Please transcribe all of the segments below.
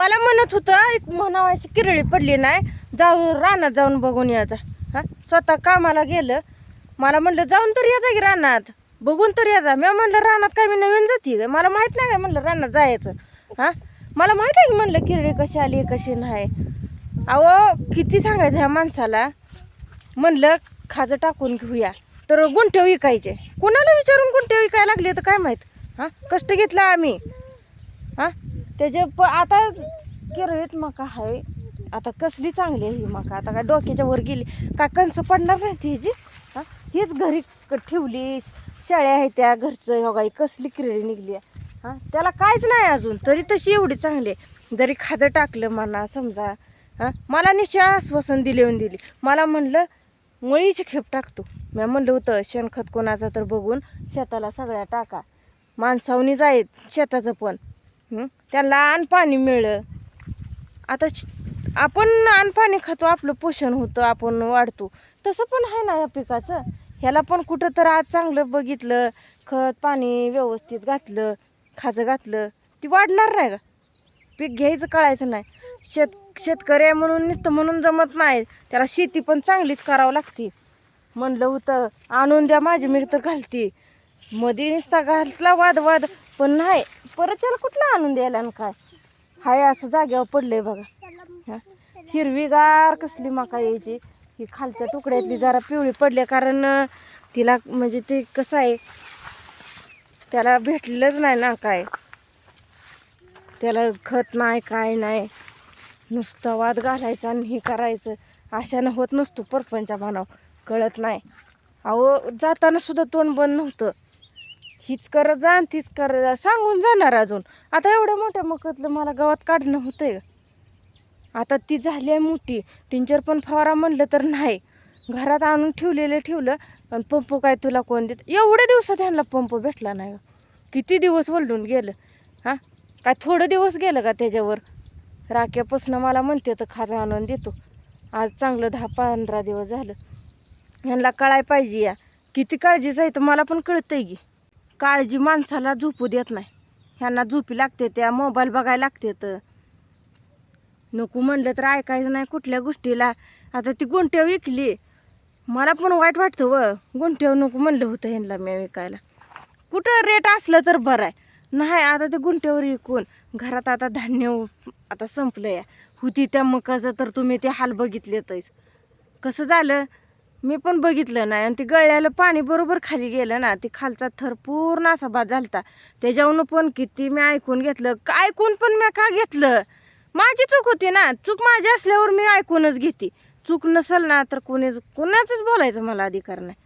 मला म्हणत होतं एक म्हणावायची किरळी पडली नाही जाऊ रानात जाऊन बघून यायचा हा? स्वतः कामाला गेलं. मला म्हणलं जाऊन तर यायचं की रानात. बघून तर यायचा मी म्हणलं रानात काय मी नवीन जाते का? मला माहीत नाही काय म्हणलं रानात जायचं. हा? मला माहीत आहे की म्हणलं किरळी कशी आली कशी नाही. अहो किती सांगायचं ह्या माणसाला? म्हणलं खाजं टाकून घेऊया. तर गुंठे विकायचे. कोणाला विचारून गुंठे विकायला लागले तर काय माहीत? हां? कष्ट घेतला आम्ही. त्याचे प आता केरळीत मका आहे आता कसली चांगली आहे ही मका? आता काय डोक्याच्या वर गेली. काय कंस पडणार नाही ती ह्याची हां? हीच घरी क- ठेवली. शेळ्या आहेत त्या घरचं हो गाई कसली किरळी निघली हां? त्याला काहीच नाही अजून. तरी तशी एवढी चांगली आहे. जरी खाजं टाकलं म्हणा समजा. हां? मला निश्चय आश्वासन दिले येऊन दिली. मला म्हणलं मुळीची खेप टाकतो मी म्हणलं होतं शेणखत कोणाचं तर बघून शेताला सगळ्या टाका. माणसावनी जायत शेताचं पण. त्यांना अन्न पाणी मिळलं. आता आपण अन्न पाणी खातो आपलं पोषण होतं आपण वाढतो. तसं पण आहे ना या पिकाचं. ह्याला पण कुठं तर आज चांगलं बघितलं खत पाणी व्यवस्थित घातलं खाजं घातलं ती वाढणार नाही का? पीक घ्यायचं कळायचं नाही. शेत शेतकरी आहे म्हणून नुसतं म्हणून जमत नाही. त्याला शेती पण चांगलीच करावं लागते. म्हणलं होतं आणून द्या माझी मिळतं तर घालते. मध्ये नुसता घातला वाद वाद पण नाही. परत त्याला कुठला आणून द्यायला आणि काय? हाय असं जाग्यावर पडलंय बघा. हिरवीगार कसली मका यायची. ही खालच्या तुकड्यातली जरा पिवळी पडली कारण तिला म्हणजे ते कसं आहे त्याला भेटलेलंच नाही ना काय. त्याला खत नाही काय नाही. नुसतं वाद घालायचं आणि हे करायचं. अशानं होत नसतो परपंचा म्हणाव कळत नाही. अहो जाताना सुद्धा तोंड बंद नव्हतं. हीच करत जा आणि तीच करत जा सांगून जाणार अजून. आता एवढ्या मोठ्या मकतलं मला गावात काढणं होतंय. का आता ती झाली आहे मोठी. टिंचर पण फवारा म्हणलं तर नाही. घरात आणून ठेवलेलं ठेवलं आणि पंप काय तुला कोण देत? एवढ्या दिवसात ह्यांना पंप भेटला नाही किती दिवस वलडून गेलं? हां? काय थोडं दिवस गेलं का त्याच्यावर? राख्यापासून मला म्हणते तर खाजा आणून देतो. आज चांगलं दहा पंधरा दिवस झालं. ह्यांना कळाय पाहिजे या. किती काळजीचं आहे तर मला पण कळतंय की. काळजी माणसाला झोपू देत नाही. ह्यांना झोपी लागते त्या मोबाईल बघायला लागते तर. नको म्हणलं तर ऐकायचं नाही कुठल्या गोष्टीला. आता ती गुंठ्या विकली. मला पण वाईट वाटतं व. गुंठ्यावर नको म्हणलं होतं ह्यांना मी विकायला. कुठं रेट असलं तर बरं आहे. नाही आता ते गुंठ्यावर विकून घरात आता धान्य आता संपलं या होती त्या मकाचं तर तुम्ही ते हाल बघितलेतच. कसं झालं? मी पण बघितलं नाही आणि ते गळ्याला पाणी बरोबर खाली गेलं ना ते खालचा थर पूर्ण असा बाद झालता. त्याच्यावरून पण किती मी ऐकून घेतलं. का ऐकून पण मी का घेतलं? माझी चूक होती ना. चूक माझी असल्यावर मी ऐकूनच घेते. चूक नसेल ना तर कोणी कोणाचंच बोलायचं मला अधिकार नाही.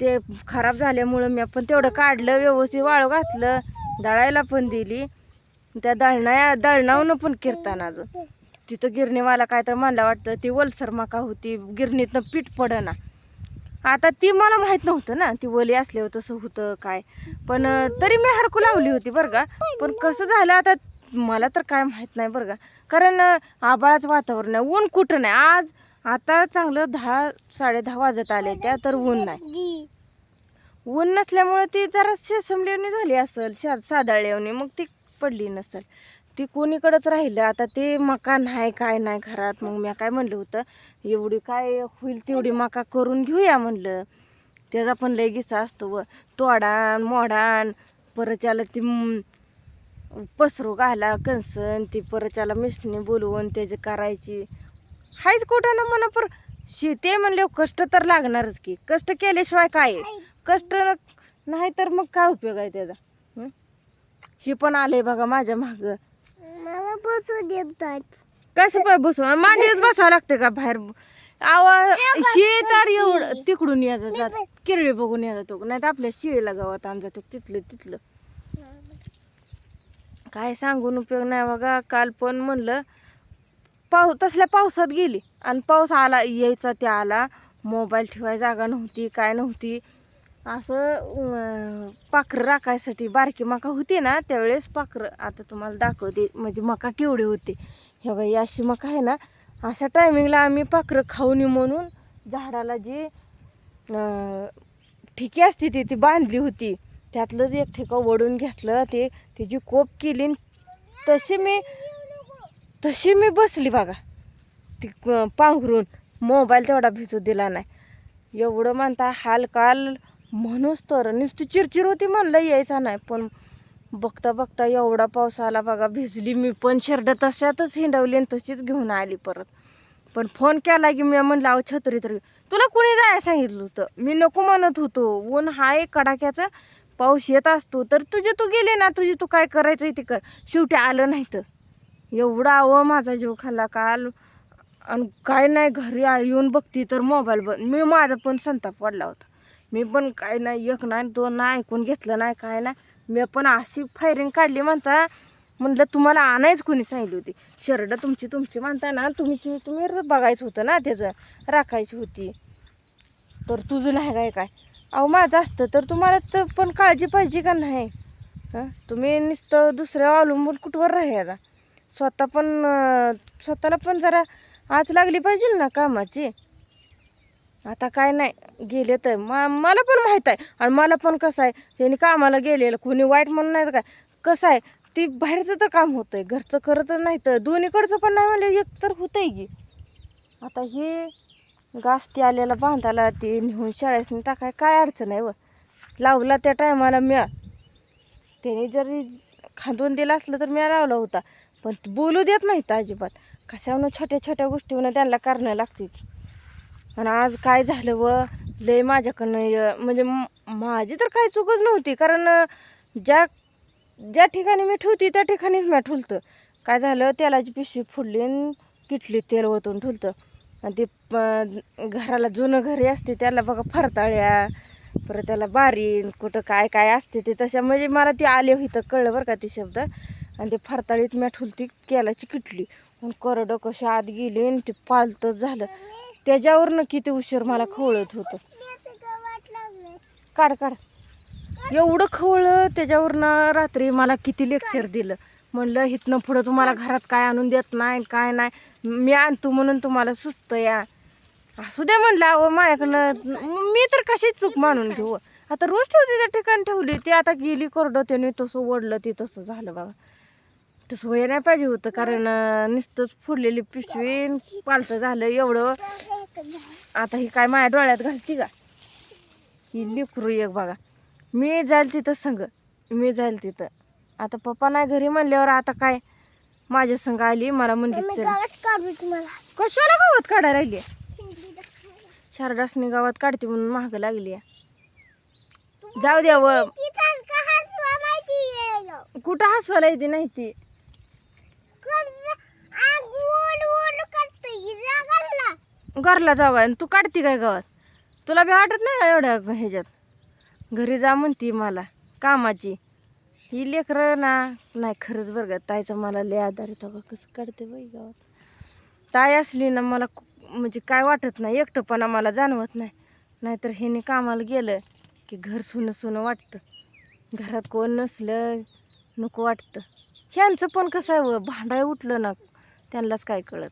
ते खराब झाल्यामुळं मी पण तेवढं काढलं व्यवस्थित वाळू घातलं दळायला पण दिली. त्या दळणा दळणावनं पण किरताना अजून. तिथं गिरणीवाला काय तर म्हणला वाटतं ती वलसर मका होती गिरणीतनं पीठ पडना. आता ती मला माहीत नव्हतं ना ती वली असल्यावर तसं होतं काय. पण तरी मी हडकू लावली होती बरं का. पण कसं झालं आता मला तर काय माहीत नाही बरं का. कारण आबाळाचं वातावरण आहे ऊन कुठं नाही. आज आता चांगलं दहा साडे दहा वाजत आले त्या तर ऊन नाही. ऊन नसल्यामुळे ती जरा शेसमलेवणी झाली असेल शा साधाळलेवणी मग ती पडली नसेल. ती कोणीकडंच राहिलं. आता ते मका नाही काय नाही घरात. मग मी काय म्हणलं होतं एवढी काय होईल तेवढी मका करून घेऊया म्हणलं. त्याचा पण लय गिसा असतो व. तोडान मोडान परच्याला ती पसरू घाला कणसन ती परच्याला मिसणी बोलवून त्याची करायची. हायच कुठं ना म्हणा पर शेती म्हणले कष्ट तर लागणारच की. कष्ट केल्याशिवाय काय? कष्ट नाही तर मग काय उपयोग आहे त्याचा? हे? पण आले बघा माझ्या मागं. मला बसू देतात कसं पाय बसू. मांडीच बसावं लागते का बाहेर? आवा शे तर एवढं तिकडून यायचं जात किरळी बघून यायचं तो नाही तर आपल्या शिळीला गावात आणजा तो तिथलं तिथलं. काय सांगून उपयोग नाही बघा. काल पण म्हणलं पाऊ तसल्या पावसात गेली. आणि पाऊस आला यायचा ते आला. मोबाईल ठेवायला जागा नव्हती काय नव्हती. असं पाखरं राखायसाठी बारकी मका होती ना त्यावेळेस पाखरं. आता तुम्हाला दाखवते म्हणजे मका केवढी होती. हे बाई अशी मका आहे ना अशा टायमिंगला आम्ही पाखरं खाऊ नये म्हणून झाडाला जी ठिकी असते ती ती बांधली होती. त्यातलंच एक ठिका वडून घेतलं ते त्याची कोप केली तशी मी तशी मी बसली बघा. ती पांघरून. मोबाईल तेवढा भिजू दिला नाही. एवढं म्हणता हाल काल म्हणूनच तर. नुसती चिरचिर होती म्हणलं यायचा नाही. पण बघता बघता एवढा पाऊस आला बघा भिजली मी पण. शिरड तशातच हिंडवली आणि तशीच घेऊन आली परत. पण फोन केला की मी म्हणलं अहो छत्री तरी तुला कुणी जायला सांगितलं होतं? मी नको म्हणत होतो. ऊन हाय कडाक्याचा पाऊस येत असतो तर तुझे तू गेले ना तुझे तू काय करायचं ते कर. शेवटी आलं नाही तर. एवढा अव माझा जीव खाल्ला काल. आणि काय नाही घरी येऊन बघती तर मोबाईल बंद. मी माझा पण संताप पडला होता. मी पण काय नाही एक नाही दोन नाही ऐकून घेतलं नाही काय नाही. मी पण अशी फायरिंग काढली म्हणता म्हणलं तुम्हाला आणायच कोणी सांगितली होती. शर्ट तुमची तुमची म्हणता ना तुम्ही तुम्ही बघायचं होतं ना त्याचं राखायची होती. तर तुझं नाही काय काय. अहो माझं असतं तर तुम्हाला तर पण काळजी पाहिजे का नाही? हां? तुम्ही नुसतं दुसऱ्या अवलंबून कुठवर राहायचा? स्वतः पण स्वतःला पण जरा आज लागली पाहिजे ना कामाची? आता काय नाही गेले तर. मा मला पण माहीत आहे. आणि मला पण कसं आहे त्यांनी कामाला गेलेलं कोणी वाईट म्हणून नाही तर काय. कसं आहे ती बाहेरचं तर काम होतं आहे घरचं खरं तर नाही तर. दोन्हीकडचं पण नाही म्हणलं एक तर होतं आहे की. आता हे घास ती आलेला बांधायला ते नेऊन शाळेत टाकाय काय अडचण आहे व? लावला त्या टायमाला म्या. त्याने जरी खांदून दिला असलं तर म्या लावला होता. पण बोलू देत नाहीत अजिबात. कशावनं छोट्या छोट्या गोष्टीवरून त्यांना करणं लागते आणि आज काय झालं व? लय माझ्याकडनं म्हणजे माझी तर काही चुकच नव्हती. कारण ज्या ज्या ठिकाणी मी ठेवती त्या ठिकाणीच मी ठुलतं. काय झालं तेलाची पिशवी फुडली आणि किटली तेल ओतून ठुलतं. आणि ते प- घराला जुनं घरी असते त्याला बघा फरताळ्या परत त्याला बारीन कुठं काय काय असते ते तशा म्हणजे मला ती आले इथं कळलं बरं का ते शब्द. आणि ते फरताळीत मी ठुलती केलाची किटली. आणि करडं कशा आत गेली आणि ते पालतच झालं. त्याच्यावरनं किती उशीर मला खवळत होतं. काढ काढ. एवढं खवळं त्याच्यावरनं रात्री मला किती लेक्चर दिलं. म्हणलं इथनं पुढं तुम्हाला घरात काय आणून देत नाही काय नाही. मी आणतो म्हणून तुम्हाला सुचतं या. असू द्या म्हणलं अहो माझ्याकडनं मी तर कशीच चूक मानून घेऊ. आता रोज ठेवते त्या ठिकाणी ठेवली ती आता गेली कोरडं त्याने तसं ओढलं ते तसं झालं बघा. तसं व्हायला नाही पाहिजे होतं कारण नुसतंच फुडलेली पिशवी पालतं झालं एवढं. आता ही काय माझ्या डोळ्यात घालती का? ही लेकरू एक बघा. मी जाईल तिथं संग. मी जाईल तिथं. आता पप्पा नाही घरी म्हणल्यावर आता काय? माझ्या संग आली मला म्हणली चल. कशाला गावात काढायला राहिली? शारदासनी गावात काढते म्हणून महाग लागली जाऊ द्या व कुठं हसवायला येते नाही ती? घरला जाऊ आणि तू काढते काय गावात? तुला बी वाटत नाही का एवढ्या ह्याच्यात? घरी जा म्हणती मला कामाची. ही लेकरं ना नाही खरंच बरं का ताईचं मला लय आधार येतो का कसं काढते बाई गावात? ताई असली ना मला म्हणजे काय वाटत नाही एकटंपणा मला जाणवत नाही. नाहीतर ह्याने कामाला गेलं की घर सुनं सुनं वाटतं. घरात कोण नसलं नको वाटतं. ह्यांचं पण कसं आहे व भांडाय उठलं ना त्यांनाच काय कळत